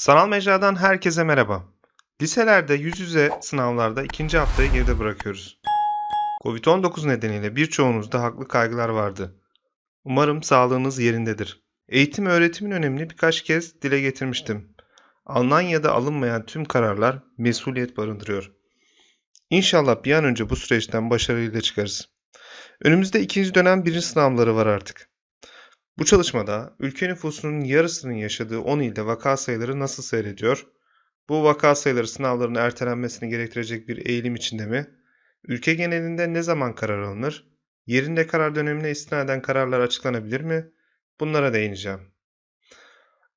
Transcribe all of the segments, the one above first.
Sanal mecradan herkese merhaba. Liselerde yüz yüze sınavlarda ikinci haftayı geride bırakıyoruz. Covid-19 nedeniyle birçoğunuzda haklı kaygılar vardı. Umarım sağlığınız yerindedir. Eğitim öğretimin önemini birkaç kez dile getirmiştim. Almanya'da alınmayan tüm kararlar mesuliyet barındırıyor. İnşallah bir an önce bu süreçten başarıyla çıkarız. Önümüzde ikinci dönem birinci sınavları var artık. Bu çalışmada ülke nüfusunun yarısının yaşadığı 10 ilde vaka sayıları nasıl seyrediyor? Bu vaka sayıları sınavların ertelenmesini gerektirecek bir eğilim içinde mi? Ülke genelinde ne zaman karar alınır? Yerinde karar dönemine istinaden kararlar açıklanabilir mi? Bunlara değineceğim.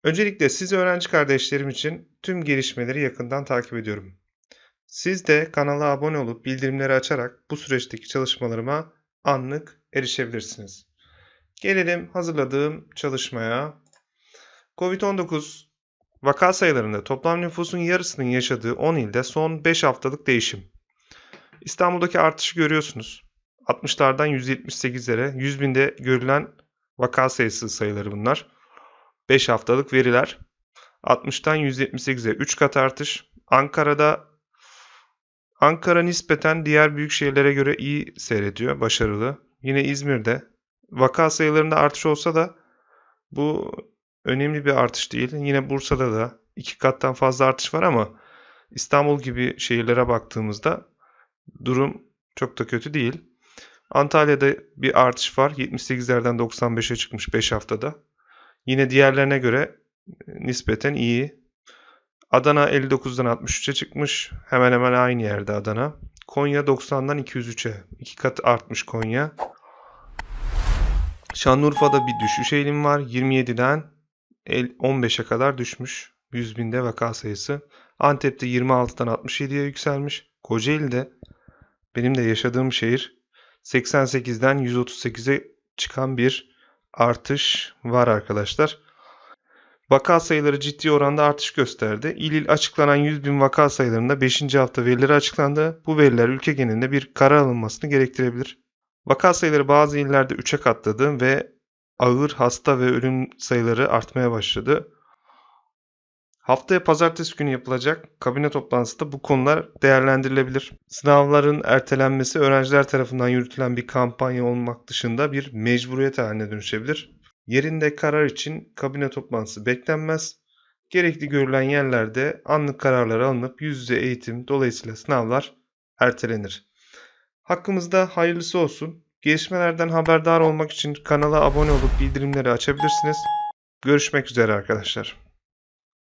Öncelikle siz öğrenci kardeşlerim için tüm gelişmeleri yakından takip ediyorum. Siz de kanala abone olup bildirimleri açarak bu süreçteki çalışmalarıma anlık erişebilirsiniz. Gelelim hazırladığım çalışmaya. Covid-19 vaka sayılarında toplam nüfusun yarısının yaşadığı 10 ilde son 5 haftalık değişim. İstanbul'daki artışı görüyorsunuz. 60'lardan 178'lere, 100 binde görülen vaka sayısı sayıları bunlar. 5 haftalık veriler. 60'tan 178'e 3 kat artış. Ankara'da Ankara nispeten diğer büyük şehirlere göre iyi seyrediyor, başarılı. Yine İzmir'de vaka sayılarında artış olsa da bu önemli bir artış değil. Yine Bursa'da da iki kattan fazla artış var ama İstanbul gibi şehirlere baktığımızda durum çok da kötü değil. Antalya'da bir artış var. 78'lerden 95'e çıkmış 5 haftada. Yine diğerlerine göre nispeten iyi. Adana 59'dan 63'e çıkmış. Hemen hemen aynı yerde Adana. Konya 90'dan 203'e. 2 kat artmış Konya. Şanlıurfa'da bir düşüş eğilimi var. 27'den 15'e kadar düşmüş. 100 binde vaka sayısı. Antep'te 26'dan 67'ye yükselmiş. Kocaeli'de benim de yaşadığım şehir 88'den 138'e çıkan bir artış var arkadaşlar. Vaka sayıları ciddi oranda artış gösterdi. İl il açıklanan 100 bin vaka sayılarında 5. hafta verileri açıklandı. Bu veriler ülke genelinde bir karar alınmasını gerektirebilir. Vaka sayıları bazı illerde 3'e katladı ve ağır hasta ve ölüm sayıları artmaya başladı. Haftaya pazartesi günü yapılacak kabine toplantısında bu konular değerlendirilebilir. Sınavların ertelenmesi öğrenciler tarafından yürütülen bir kampanya olmak dışında bir mecburiyet haline dönüşebilir. Yerinde karar için kabine toplantısı beklenmez. Gerekli görülen yerlerde anlık kararlar alınıp yüz yüze eğitim dolayısıyla sınavlar ertelenir. Hakkımızda hayırlısı olsun. Gelişmelerden haberdar olmak için kanala abone olup bildirimleri açabilirsiniz. Görüşmek üzere arkadaşlar.